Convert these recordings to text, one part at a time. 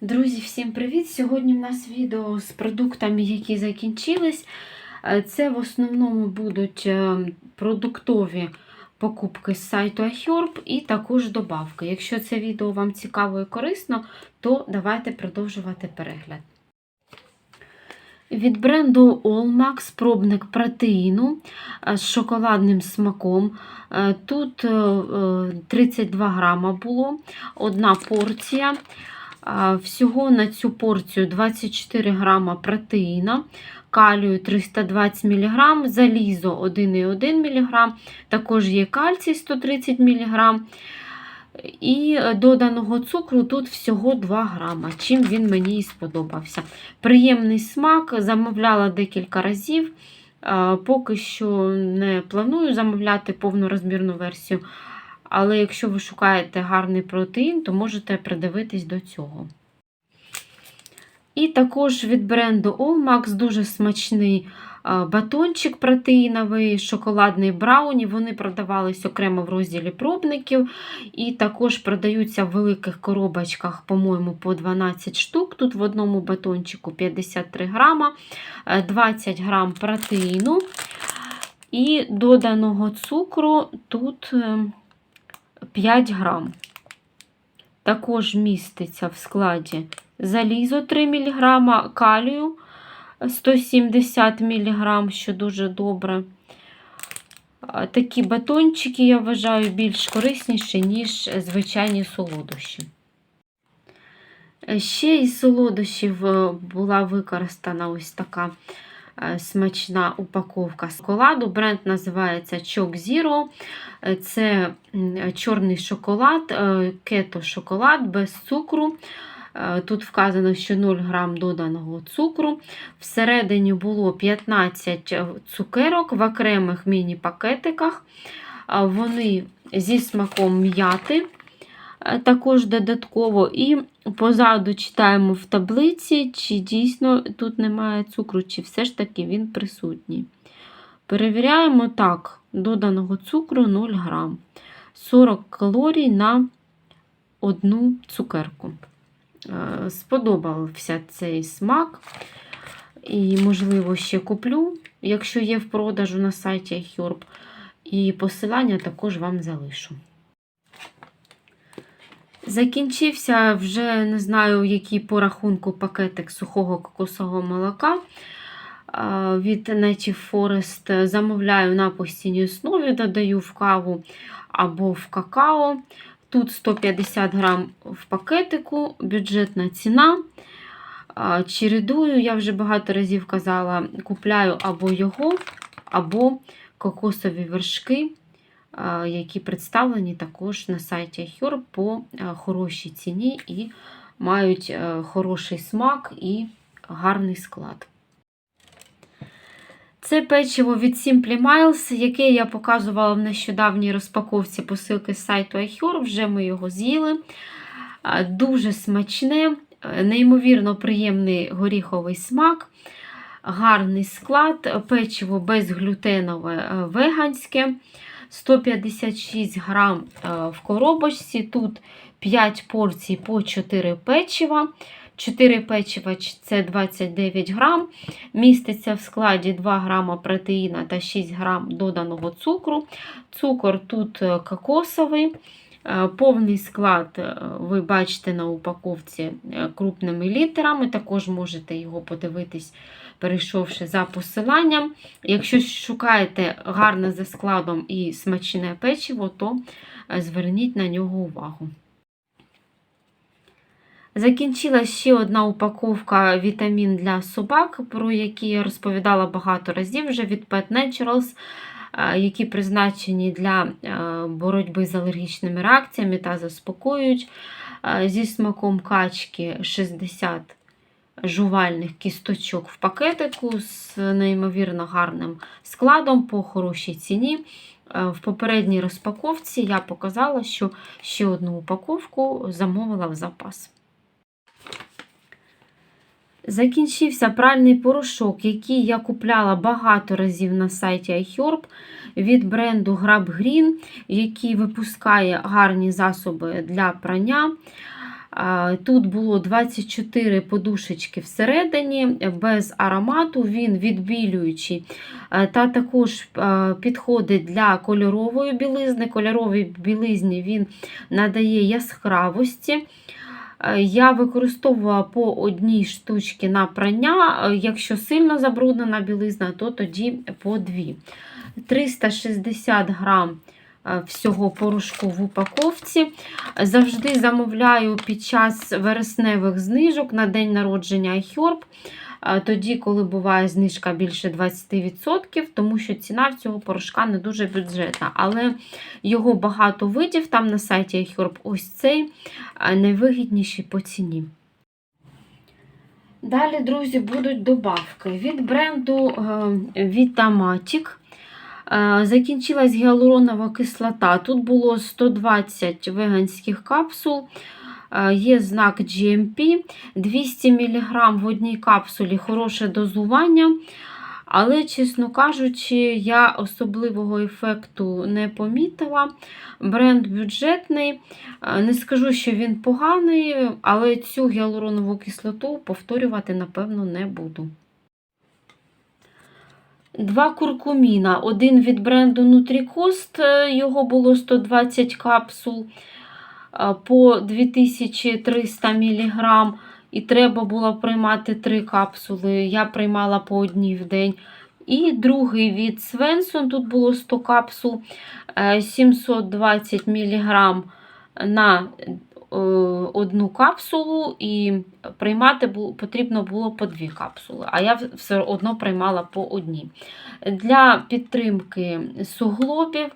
Друзі, всім привіт! Сьогодні в нас відео з продуктами, які закінчились. Е, Це в основному будуть е, продуктові покупки з сайту iHerb і також добавки. Якщо це відео вам цікаво і корисно, то давайте продовжувати перегляд. Від бренду Allmax пробник протеїну е, з шоколадним смаком. Тут е, е, 32 грама було, одна порція. Всього на цю порцію 24 грама протеїна, калію 320 мг, залізо 1,1 мг, також є кальцій 130 мг. І доданого цукру тут всього 2 грама, чим він мені і сподобався. Приємний смак, замовляла декілька разів. Поки що не планую замовляти повнорозмірну версію. Але якщо ви шукаєте гарний протеїн, то можете придивитись до цього. І також від бренду Allmax дуже смачний батончик протеїновий, шоколадний брауні. Вони продавались окремо в розділі пробників. І також продаються в великих коробочках, по-моєму, по 12 штук. Тут в одному батончику 53 грама, е, 20 грам протеїну. І доданого цукру тут. Е, 5 грам. Також міститься в складі залізо 3 мг, калію 170 мг, що дуже добре. Такі батончики, я вважаю, більш корисніші, ніж звичайні солодощі. Ще із солодощів е, була використана ось така е, смачна упаковка шоколаду. Бренд називається Choc Zero. Е, Це чорний шоколад, е, кето шоколад без цукру. Е, Тут вказано, що 0 грам доданого цукру. Всередині було 15 цукерок в окремих міні-пакетиках. Вони зі смаком м'яти. е, Також додатково, і позаду читаємо в таблиці, чи дійсно тут немає цукру, чи все ж таки він присутній. Перевіряємо так, доданого цукру 0 грам. 40 калорій на одну цукерку. Е, Сподобався цей смак. І, можливо, ще куплю, якщо є в продажу на сайті iHerb. І посилання також вам залишу. Закінчився вже не знаю, який по рахунку пакетик сухого кокосового молока від Native Forest. Замовляю на постійній основі, додаю в каву або в какао. Тут 150 грам в пакетику, бюджетна ціна. Чередую, я вже багато разів казала, купляю або його, або кокосові вершки, які представлені також на сайті iHerb по хорошій ціні і мають е, хороший смак і гарний склад. Це печиво від Simply Miles, яке я показувала в нещодавній розпаковці посилки з сайту iHerb. Вже ми його з'їли. Дуже смачне, е, неймовірно приємний горіховий смак, гарний склад, печиво безглютенове е, веганське. 156 грам е, в коробочці. Тут 5 порцій по 4 печива. 4 печива це 29 грам. Міститься в складі 2 грама протеїна та 6 грам доданого цукру. Цукор тут е, кокосовий. Е, Повний склад е, ви бачите на упаковці е, крупними літерами. Також можете його подивитись, перейшовши за посиланням. Якщо шукаєте гарне за складом і смачне печиво, то зверніть на нього увагу. Закінчилась ще одна упаковка вітамін для собак, про які я розповідала багато разів вже від Pet Naturals, які призначені для е, боротьби з алергічними реакціями та заспокоюють. Зі смаком качки 60 жувальних кісточок в пакетику з неймовірно гарним складом по хорошій ціні. Е, В попередній розпаковці я показала, що ще одну упаковку замовила в запас. Закінчився пральний порошок, який я купляла багато разів на сайті iHerb від бренду Grab Green, який випускає гарні засоби для прання. Тут було 24 подушечки всередині, без аромату, він відбілюючий. Та також підходить для кольорової білизни. Кольоровій білизні він надає яскравості. Е, Я використовувала по одній штучці на прання. Е, Якщо сильно забруднена білизна, то тоді по дві. 360 грам е, всього порошку в упаковці. Завжди замовляю під час вересневих знижок на день народження iHerb. Тоді, коли буває знижка більше 20%, тому що ціна в цього порошка не дуже бюджетна. Але його багато видів там на сайті iHerb. Ось цей а найвигідніші по ціні. Далі, друзі, будуть добавки від бренду е, Vitamatic. Е, Закінчилась гіалуронова кислота. Тут було 120 веганських капсул. Є знак GMP, 200 мг в одній капсулі хороше дозування. Але, чесно кажучи, я особливого ефекту не помітила. Бренд бюджетний. Не скажу, що він поганий, але цю гіалуронову кислоту повторювати, напевно, не буду. Два куркуміна. Один від бренду Nutricost, е, його було 120 капсул по 2300 мг. І треба було приймати три капсули. Я приймала по одній в день. І другий від Свенсон, тут було 100 капсул, е, 720 мг на е, одну капсулу, і приймати потрібно було по дві капсули, а я все одно приймала по одній. Для підтримки суглобів,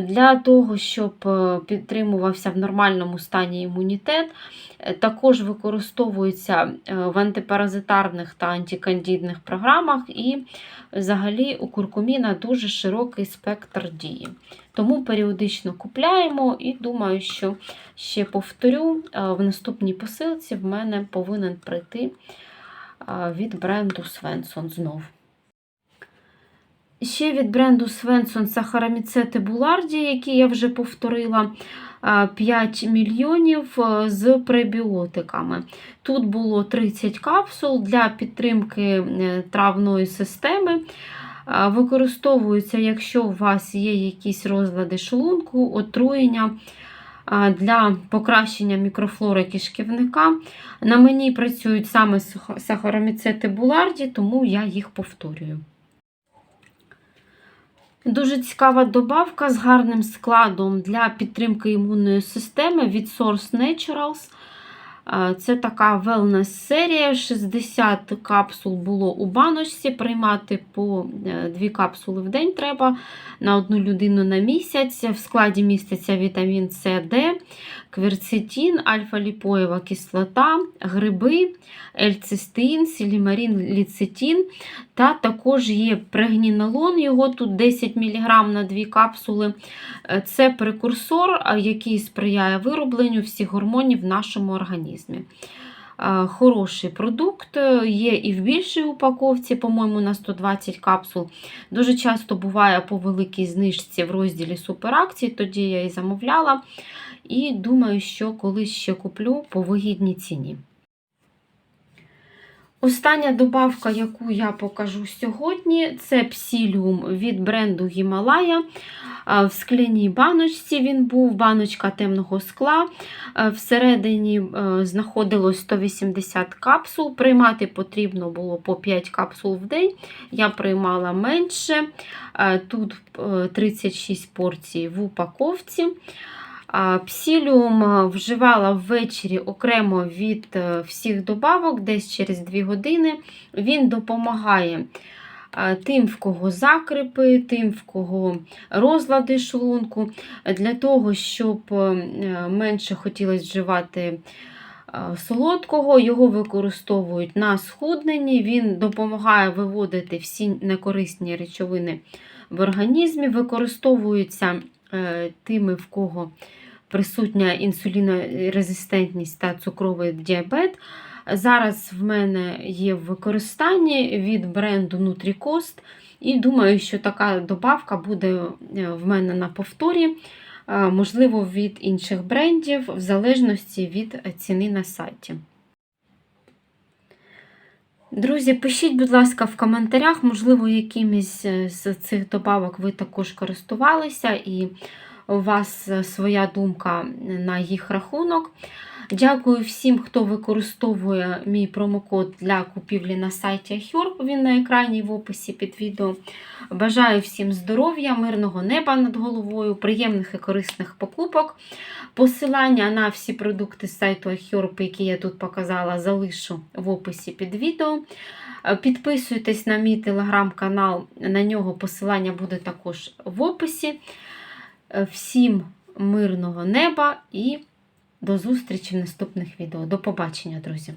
для того, щоб е, підтримувався в нормальному стані імунітет, е, також використовується е, в антипаразитарних та антикандідних програмах, і взагалі у куркуміна дуже широкий спектр дії. Тому періодично купляємо і думаю, що ще повторю, в наступній посилці в мене повинен прийти від бренду Svensson знов. Ще від бренду Svensson сахароміцети Буларді, які я вже повторила, е, 5 мільйонів е, з пребіотиками. Тут було 30 капсул для підтримки е, травної системи. Е, Використовується, якщо у вас є якісь розлади шлунку, отруєння для покращення мікрофлори кишківника. На мені працюють саме сах- сахароміцети Буларді, тому я їх повторюю. Дуже цікава добавка з гарним складом для підтримки імунної системи від Source Naturals. Е, Це така wellness-серія. 60 капсул було у баночці. Приймати по 2 капсули в день треба на одну людину на місяць. В складі міститься вітамін С, Д, кверцетин, альфа-ліпоєва кислота, гриби, ельцистеїн, сілімарін, ліцетин. Та також є прегнінолон, його тут 10 мг на 2 капсули. Е, Це прекурсор, який сприяє виробленню всіх гормонів в нашому організмі. Е, Хороший продукт, е, є і в більшій упаковці, по-моєму, на 120 капсул. Дуже часто буває по великій знижці в розділі суперакцій, тоді я і замовляла. І думаю, що колись ще куплю по вигідній ціні. Остання добавка, яку я покажу сьогодні, це псіліум від бренду Гімалая. В скляній баночці він був, баночка темного скла. Всередині знаходилось 180 капсул. Приймати потрібно було по 5 капсул в день. Я приймала менше. Тут е, 36 порцій в упаковці. Псіліум вживала ввечері окремо від е, всіх добавок, десь через 2 години. Він допомагає тим, в кого закрипи, тим, в кого розлади шлунку, для того, щоб е, менше хотілося вживати е, солодкого, його використовують на схудненні. Він допомагає виводити всі некорисні речовини в організмі, використовується тими, в кого присутня інсулінорезистентність та цукровий діабет. Зараз в мене є в використанні від бренду Nutricost. І думаю, що така добавка буде е, в мене на повторі. е, можливо, від інших брендів, в залежності від ціни на сайті. Друзі, пишіть, будь ласка, в коментарях, можливо, якимись е, з цих добавок ви також користувалися, і у вас е, своя думка на їх рахунок. Дякую всім, хто використовує мій промокод для купівлі на сайті Herb. Він на екрані в описі під відео. Бажаю всім здоров'я, мирного неба над головою, приємних і корисних покупок. Посилання на всі продукти з сайту iHerb, які я тут показала, залишу в описі під відео. Підписуйтесь на мій телеграм-канал, на нього посилання буде також в описі. Всім мирного неба і до зустрічі в наступних відео. До побачення, друзі!